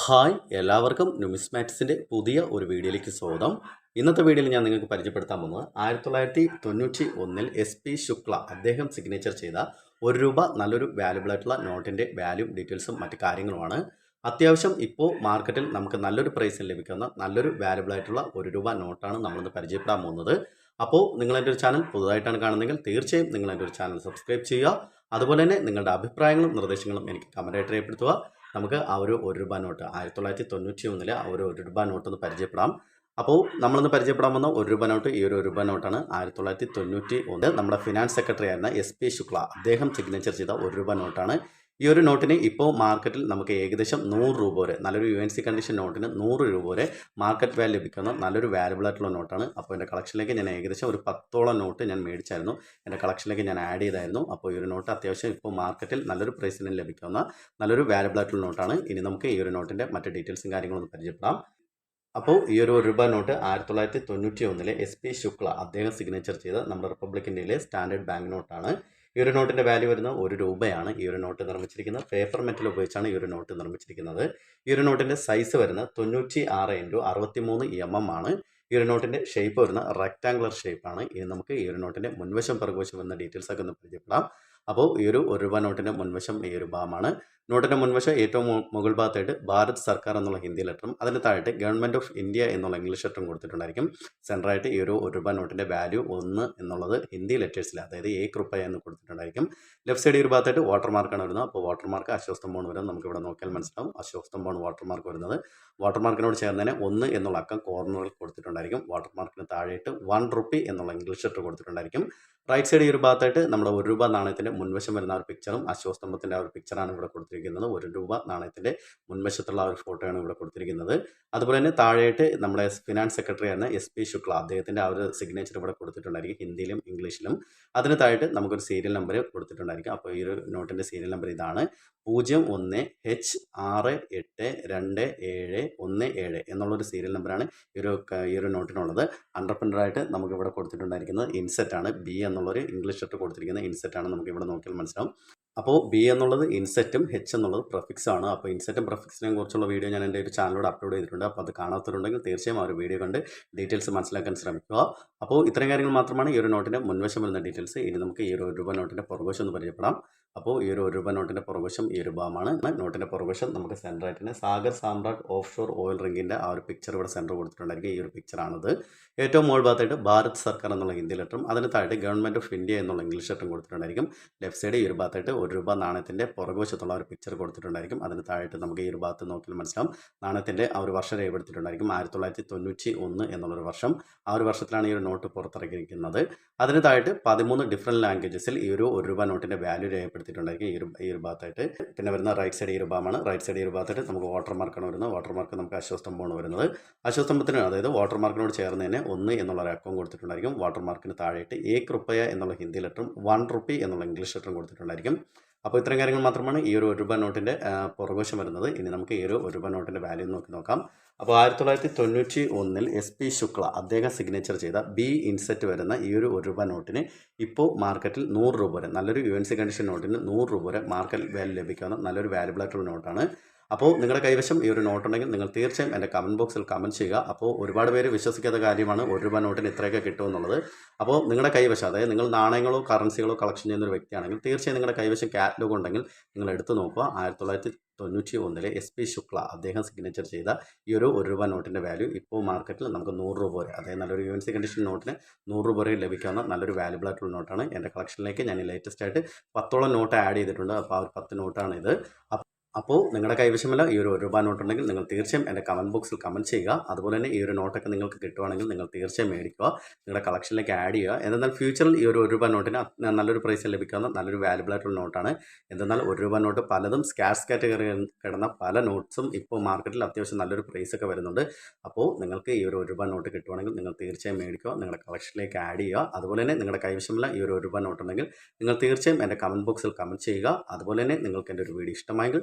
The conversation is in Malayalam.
ഹായ് എല്ലാവർക്കും ന്യൂമിസ്മാറ്റിക്സിന്റെ പുതിയ ഒരു വീഡിയോയിലേക്ക് സ്വാഗതം. ഇന്നത്തെ വീഡിയോയിൽ ഞാൻ നിങ്ങൾക്ക് പരിചയപ്പെടുത്താൻ പോകുന്നത് ആയിരത്തി തൊള്ളായിരത്തി തൊണ്ണൂറ്റി ഒന്നിൽ എസ് പി ശുക്ല അദ്ദേഹം സിഗ്നേച്ചർ ചെയ്ത ഒരു രൂപ നല്ലൊരു വാല്യുബിൾ ആയിട്ടുള്ള നോട്ടിന്റെ വാല്യൂ ഡീറ്റെയിൽസും മറ്റു കാര്യങ്ങളുമാണ്. അത്യാവശ്യം ഇപ്പോൾ മാർക്കറ്റിൽ നമുക്ക് നല്ലൊരു പ്രൈസിൽ ലഭിക്കുന്ന നല്ലൊരു വാല്യുബിൾ ആയിട്ടുള്ള ഒരു രൂപ നോട്ടാണ് നമ്മളിന്ന് പരിചയപ്പെടാൻ പോകുന്നത്. അപ്പോൾ നിങ്ങൾ എന്റെ ഒരു ചാനൽ പുതുതായിട്ടാണ് കാണുന്നതെങ്കിൽ തീർച്ചയായും നിങ്ങൾ എന്റെ ഒരു ചാനൽ സബ്സ്ക്രൈബ് ചെയ്യുക. അതുപോലെ തന്നെ നിങ്ങളുടെ അഭിപ്രായങ്ങളും നിർദ്ദേശങ്ങളും എനിക്ക് കമന്റായിട്ട് രേഖപ്പെടുത്തുക. നമുക്ക് ആ ഒരു ഒരു രൂപ നോട്ട് ആയിരത്തി തൊള്ളായിരത്തി തൊണ്ണൂറ്റി ഒന്നിലെ ആ ഒരു ഒരു രൂപ നോട്ട് ഒന്ന് പരിചയപ്പെടാം. അപ്പോൾ നമ്മളിന്ന് പരിചയപ്പെടാൻ വന്ന ഒരു രൂപ നോട്ട് ഈ ഒരു രൂപ നോട്ടാണ് ആയിരത്തി തൊള്ളായിരത്തി തൊണ്ണൂറ്റി ഒന്ന് നമ്മുടെ ഫിനാൻസ് സെക്രട്ടറി ആയിരുന്ന എസ് പി ശുക്ല അദ്ദേഹം സിഗ്നേച്ചർ ചെയ്ത ഒരു രൂപ നോട്ടാണ്. ഈ ഒരു നോട്ടിന് ഇപ്പോൾ മാർക്കറ്റിൽ നമുക്ക് ഏകദേശം നൂറ് രൂപ വരെ നല്ലൊരു യു എൻ സി കണ്ടീഷൻ നോട്ടിന് നൂറ് രൂപ വരെ മാർക്കറ്റ് വാല്യൂ ലഭിക്കുന്ന നല്ലൊരു വാല്യബിൾ ആയിട്ടുള്ള നോട്ടാണ്. അപ്പോൾ എന്റെ കളക്ഷനിലേക്ക് ഞാൻ ഏകദേശം ഒരു പത്തോളം നോട്ട് ഞാൻ മേടിച്ചായിരുന്നു. എന്റെ കളക്ഷനിലേക്ക് ഞാൻ ആഡ് ചെയ്തായിരുന്നു. അപ്പോൾ ഈ ഒരു നോട്ട് അത്യാവശ്യം ഇപ്പോൾ മാർക്കറ്റിൽ നല്ലൊരു പ്രൈസിന് ലഭിക്കുന്ന നല്ലൊരു വാല്യബിൾ ആയിട്ടുള്ള നോട്ടാണ് ഇനി നമുക്ക് ഈ ഒരു നോട്ടിന്റെ മറ്റ് ഡീറ്റെയിൽസും കാര്യങ്ങളൊന്നും പരിചയപ്പെടാം. അപ്പോൾ ഈ ഒരു രൂപ നോട്ട് ആയിരത്തി തൊള്ളായിരത്തി തൊണ്ണൂറ്റി ഒന്നിലെ എസ് പി ശുക്ല അദ്ദേഹം സിഗ്നേച്ചർ ചെയ്ത നമ്മുടെ റിപ്പബ്ലിക് ഇന്ത്യയിലെ സ്റ്റാൻഡേർഡ് ബാങ്ക് നോട്ടാണ് ഈ ഒരു നോട്ടിന്റെ വാല്യൂ വരുന്നത് ഒരു രൂപയാണ് ഈ ഒരു നോട്ട് നിർമ്മിച്ചിരിക്കുന്നത്. പേപ്പർ മെറ്റൽ ഉപയോഗിച്ചാണ് ഈ ഒരു നോട്ട് നിർമ്മിച്ചിരിക്കുന്നത്. ഈ ഒരു നോട്ടിന്റെ സൈസ് വരുന്നത് തൊണ്ണൂറ്റി ആറ് ഇന്റു അറുപത്തി മൂന്ന് എം എം ആണ്. ഈ ഒരു നോട്ടിന്റെ ഷേപ്പ് വരുന്ന റെക്റ്റാങ്കുലർ ഷേപ്പാണ് ഇനി നമുക്ക് ഈ ഒരു നോട്ടിന്റെ മുൻവശം പിറകുവശം എന്ന ഡീറ്റെയിൽസ് ഒക്കെ ഒന്ന് പരിചയപ്പെടാം. അപ്പോൾ ഈ ഒരു ഒരു രൂപ നോട്ടിന്റെ മുൻവശം ഈ ഒരു ഭാഗമാണ്. നോട്ടിന്റെ മുൻവശം ഏറ്റവും മുകൾ ഭാഗത്തായിട്ട് ഭാരത് സർക്കാർ എന്നുള്ള ഹിന്ദി ലെറ്ററും അതിന് താഴെ ഗവൺമെന്റ് ഓഫ് ഇന്ത്യ എന്നുള്ള ഇംഗ്ലീഷ് ലെറ്ററും കൊടുത്തിട്ടുണ്ടായിരിക്കും. സെന്ററായിട്ട് ഈ ഒരു ഒരു രൂപ നോട്ടിന്റെ വാല്യൂ ഒന്ന് എന്നുള്ളത് ഹിന്ദി ലെറ്റേഴ്സിൽ അതായത് ഏക് റുപ്പ എന്ന് കൊടുത്തിട്ടുണ്ടായിരിക്കും. ലെഫ്റ്റ് സൈഡ് ഈ ഒരു ഭാഗത്തായിട്ട് വാട്ടർ മാർക്കാണ് വരുന്നത്. അപ്പോൾ വാട്ടർ മാർക്ക് വരുന്നത് നമുക്ക് ഇവിടെ നോക്കിയാൽ മനസ്സിലാവും. അശോസ്തംഭമാണ് വാട്ടർ മാർക്ക് വരുന്നത്. വാട്ടർ മാർക്കിനോട് ചേർന്നതിന് ഒന്ന് എന്നുള്ള അക്കം കോർണറിൽ കൊടുത്തിട്ടുണ്ടായിരിക്കും. വാട്ടർ മാർക്കിന് താഴെയിട്ട് വൺ റുപ്പി എന്നുള്ള ഇംഗ്ലീഷ് ലെറ്റർ കൊടുത്തിട്ടുണ്ടായിരിക്കും. റൈറ്റ് സൈഡ് ഈ ഒരു ഭാഗത്തായിട്ട് നമ്മുടെ ഒരു രൂപ നാണയത്തിന്റെ മുൻവശം വരുന്ന ഒരു പിക്ചറും അശ്വസ്തംഭത്തിന്റെ ആ ഒരു പിക്ചറാണ് ഇവിടെ കൊടുത്തിരിക്കുന്നത്. ഒരു രൂപ നാണയത്തിന്റെ മുൻവശത്തുള്ള ഒരു ഫോട്ടോയാണ് ഇവിടെ കൊടുത്തിരിക്കുന്നത്. അതുപോലെ തന്നെ താഴെയായിട്ട് നമ്മുടെ ഫിനാൻസ് സെക്രട്ടറി ആയിരുന്ന എസ് പി ശുക്ല അദ്ദേഹത്തിന്റെ ആ ഒരു സിഗ്നേച്ചർ ഇവിടെ കൊടുത്തിട്ടുണ്ടായിരിക്കും. ഹിന്ദിയിലും ഇംഗ്ലീഷിലും. അതിന് താഴെ നമുക്കൊരു സീരിയൽ നമ്പർ കൊടുത്തിട്ടുണ്ടായിരിക്കും. അപ്പോൾ ഈ ഒരു നോട്ടിന്റെ സീരിയൽ നമ്പർ ഇതാണ്. പൂജ്യം ഒന്ന് എച്ച് ആറ് എട്ട് രണ്ട് ഏഴ് ഒന്ന് ഏഴ് എന്നുള്ളൊരു സീരിയൽ നമ്പറാണ് ഈ ഒരു ഈ ഒരു നോട്ടിനുള്ളത് അണ്ടർപ്രിന്ററായിട്ട് നമുക്ക് ഇവിടെ കൊടുത്തിട്ടുണ്ടായിരിക്കുന്നത് ഇൻസെറ്റാണ് ബി എന്നുള്ളൊരു ഇംഗ്ലീഷ് ലെറ്റർ കൊടുത്തിരിക്കുന്ന ഇൻസെറ്റാണ് ആണ് നമുക്ക് ഇവിടെ നോക്കിയാൽ മനസ്സിലാവും. അപ്പോൾ ബി എന്നുള്ളത് ഇൻസെറ്റും എച്ച് എന്നുള്ളത് പ്രഫിക്സ് ആണ്. അപ്പോൾ ഇൻസെറ്റും പ്രഫിക്സിനെ കുറിച്ചുള്ള വീഡിയോ ഞാൻ എന്റെ ഒരു ചാനലിലൂടെ അപ്ലോഡ് ചെയ്തിട്ടുണ്ട്. അപ്പോൾ അത് കാണാത്തവരുണ്ടെങ്കിൽ തീർച്ചയായും ആ ഒരു വീഡിയോ കണ്ട് ഡീറ്റെയിൽസ് മനസ്സിലാക്കാൻ ശ്രമിക്കുക. അപ്പോൾ ഇത്രയും കാര്യങ്ങൾ മാത്രമാണ് ഈ ഒരു നോട്ടിന്റെ മുൻവശം വരുന്ന ഡീറ്റെയിൽസ് ഇനി നമുക്ക് ഈ ഒരു രൂപ നോട്ടിന്റെ പുറകുവശം ഒന്ന് പരിചയപ്പെടാം. അപ്പോൾ ഈ ഒരു ഒരു രൂപ നോട്ടിന്റെ പുറവശം ഈ ഒരു ഭാഗമാണ് നോട്ടിന്റെ പുറവശം നമുക്ക് സെന്ററായിട്ട് തന്നെ Sagar Samrat offshore oil റിങ്ങിന്റെ ആ ഒരു പിക്ചർ ഇവിടെ സെന്റർ കൊടുത്തിട്ടുണ്ടായിരിക്കും. ഈ ഒരു പിക്ചറാണത് ഏറ്റവും മുകൾ ഭാഗത്തായിട്ട് ഭാരത് സർക്കാർ എന്നുള്ള ഹിന്ദി ലെറ്ററും അതിന് താഴെ ഗവൺമെന്റ് ഓഫ് ഇന്ത്യ എന്നുള്ള ഇംഗ്ലീഷ് ലെറ്ററും കൊടുത്തിട്ടുണ്ടായിരിക്കും. ലെഫ്റ്റ് സൈഡ് ഈ ഒരു ഭാഗത്തായിട്ട് ഒരു രൂപ നാണയത്തിന്റെ പുറകുവശത്തുള്ള ഒരു പിക്ചർ കൊടുത്തിട്ടുണ്ടായിരിക്കും. അതിന് താഴെ നമുക്ക് ഈ ഒരു ഭാഗത്ത് നോക്കിയാൽ മനസ്സിലാവും. നാണയത്തിന്റെ ആ ഒരു വർഷം രേഖപ്പെടുത്തിയിട്ടുണ്ടായിരിക്കും ആയിരത്തി തൊള്ളായിരത്തി തൊണ്ണൂറ്റി ഒന്ന് എന്നുള്ളൊരു വർഷം ആ ഒരു വർഷത്തിലാണ് ഈ ഒരു നോട്ട് പുറത്തിറക്കിയിരിക്കുന്നത്. അതിന് താഴെ പതിമൂന്ന് ഡിഫറെന്റ് ലാംഗ്വേജസിൽ ഈ ഒരു ഒരു രൂപ നോട്ടിന്റെ വാല്യൂ രേഖപ്പെടുത്തിയിട്ടുണ്ടായിരിക്കും ഈ ഒരു ഈ ഒരു ഭാഗത്തായിട്ട്. പിന്നെ വരുന്ന റൈറ്റ് സൈഡ് ഈ ഒരു ഭാഗമാണ്. റൈറ്റ് സൈഡ് ഈ ഒരു ഭാഗത്തായിട്ട് നമുക്ക് വാട്ടർ മാർക്കാണ് വരുന്നത്. വാട്ടർ മാർക്ക് നമുക്ക് അശ്വസ്തംഭമാണ് വരുന്നത്. അശ്വസ്തംഭത്തിന് അതായത് വാട്ടർ മാർക്കിനോട് തന്നെ ഒന്ന് എന്നുള്ള ഒരു അക്കൗണ്ട് കൊടുത്തിട്ടുണ്ടായിരിക്കും. വാട്ടർ മാർക്കിന് താഴെയിട്ട് ഏക് റുപ്പയ എന്നുള്ള ഹിന്ദി ലെറ്ററും വൺ റുപ്പി എന്നുള്ള ഇംഗ്ലീഷ് ലെറ്ററും കൊടുത്തിട്ടുണ്ടായിരിക്കും. അപ്പോൾ ഇത്രയും കാര്യങ്ങൾ മാത്രമാണ് ഈ ഒരു ഒരു രൂപ നോട്ടിന്റെ പുറകോശം വരുന്നത്. ഇനി നമുക്ക് ഈ ഒരു ഒരു രൂപ നോട്ടിന്റെ വാല്യൂ നോക്കി നോക്കാം. അപ്പോൾ ആയിരത്തി തൊള്ളായിരത്തി തൊണ്ണൂറ്റി ഒന്നിൽ എസ് പി ശുക്ല അദ്ദേഹം സിഗ്നേച്ചർ ചെയ്ത ബി ഇൻസെറ്റ് വരുന്ന ഈ ഒരു ഒരു രൂപ നോട്ടിന് ഇപ്പോൾ മാർക്കറ്റിൽ നൂറ് രൂപ വരെ നല്ലൊരു യു എൻ സി കണ്ടീഷൻ നോട്ടിന് നൂറ് രൂപ വരെ മാർക്കറ്റ് വാല്യൂ ലഭിക്കാവുന്ന നല്ലൊരു വാല്യബിൾ ആയിട്ടുള്ള നോട്ടാണ് അപ്പോൾ നിങ്ങളുടെ കൈവശം ഈ ഒരു നോട്ട് ഉണ്ടെങ്കിൽ നിങ്ങൾ തീർച്ചയായും എന്റെ കമന്റ് ബോക്സിൽ കമന്റ് ചെയ്യുക. അപ്പോൾ ഒരുപാട് പേര് വിശ്വസിക്കാത്ത കാര്യമാണ് ഒരു രൂപ നോട്ടിന് ഇത്രയൊക്കെ കിട്ടുമെന്നുള്ളത് അപ്പോൾ നിങ്ങളുടെ കൈവശം അതായത് നിങ്ങൾ നാണയങ്ങളോ കറൻസികളോ കളക്ഷൻ ചെയ്യുന്ന ഒരു വ്യക്തിയാണെങ്കിൽ തീർച്ചയായും നിങ്ങളുടെ കൈവശം കാറ്റലോഗ് ഉണ്ടെങ്കിൽ നിങ്ങൾ എടുത്തു നോക്കുക. ആയിരത്തി തൊള്ളായിരത്തി തൊണ്ണൂറ്റി ഒന്നിലെ എസ് പി ശുക്ല അദ്ദേഹം സിഗ്നേച്ചർ ചെയ്ത ഈ ഒരു ഒരു രൂപ നോട്ടിന്റെ വാല്യൂ ഇപ്പോൾ മാർക്കറ്റിൽ നമുക്ക് നൂറ് രൂപ വരെ അതായത് നല്ലൊരു യു എൻ സി കണ്ടീഷൻ നോട്ടിന് നൂറ് രൂപ വരെ ലഭിക്കാവുന്ന നല്ലൊരു വാല്യബിൾ ആയിട്ടുള്ള നോട്ടാണ് എന്റെ കളക്ഷനിലേക്ക് ഞാൻ ലേറ്റസ്റ്റ് ആയിട്ട് പത്തോളം നോട്ട് ആഡ് ചെയ്തിട്ടുണ്ട്. അപ്പോൾ ആ ഒരു പത്ത് നോട്ടാണ് ഇത് അപ്പോൾ നിങ്ങളുടെ കൈവശമല്ല ഈ ഒരു ഒരു രൂപ നോട്ട് ഉണ്ടെങ്കിൽ നിങ്ങൾ തീർച്ചയായും എന്റെ കമന്റ് ബോക്സിൽ കമന്റ് ചെയ്യുക. അതുപോലെ തന്നെ ഈ ഒരു നോട്ടൊക്കെ നിങ്ങൾക്ക് കിട്ടുവാണെങ്കിൽ നിങ്ങൾ തീർച്ചയായും മേടിക്കുക. നിങ്ങളുടെ കളക്ഷനിലേക്ക് ആഡ് ചെയ്യുക. എന്തെന്നാൽ ഫ്യൂച്ചറിൽ ഈ ഒരു ഒരു രൂപ നോട്ടിന് നല്ലൊരു പ്രൈസിൽ ലഭിക്കാവുന്ന നല്ലൊരു വാല്യുബിൾ ആയിട്ടുള്ള നോട്ടാണ്. എന്തെന്നാൽ ഒരു രൂപ നോട്ട് പലതും സ്കാഷ് കാറ്റഗറി കിടന്ന പല നോട്ട്സും ഇപ്പോൾ മാർക്കറ്റിൽ അത്യാവശ്യം നല്ലൊരു പ്രൈസ് ഒക്കെ വരുന്നുണ്ട്. അപ്പോൾ നിങ്ങൾക്ക് ഈ ഒരു ഒരു രൂപ നോട്ട് കിട്ടുവാണെങ്കിൽ നിങ്ങൾ തീർച്ചയായും മേടിക്കുക. നിങ്ങളുടെ കളക്ഷനിലേക്ക് ആഡ് ചെയ്യുക. അതുപോലെ തന്നെ നിങ്ങളുടെ കൈവശമുള്ള ഈ ഒരു ഒരു രൂപ നോട്ടുണ്ടെങ്കിൽ നിങ്ങൾ തീർച്ചയായും എന്റെ കമന്റ് ബോക്സിൽ കമന്റ് ചെയ്യുക. അതുപോലെ തന്നെ നിങ്ങൾക്ക് എന്റെ ഒരു വീഡിയോ ഇഷ്ടമായെങ്കിൽ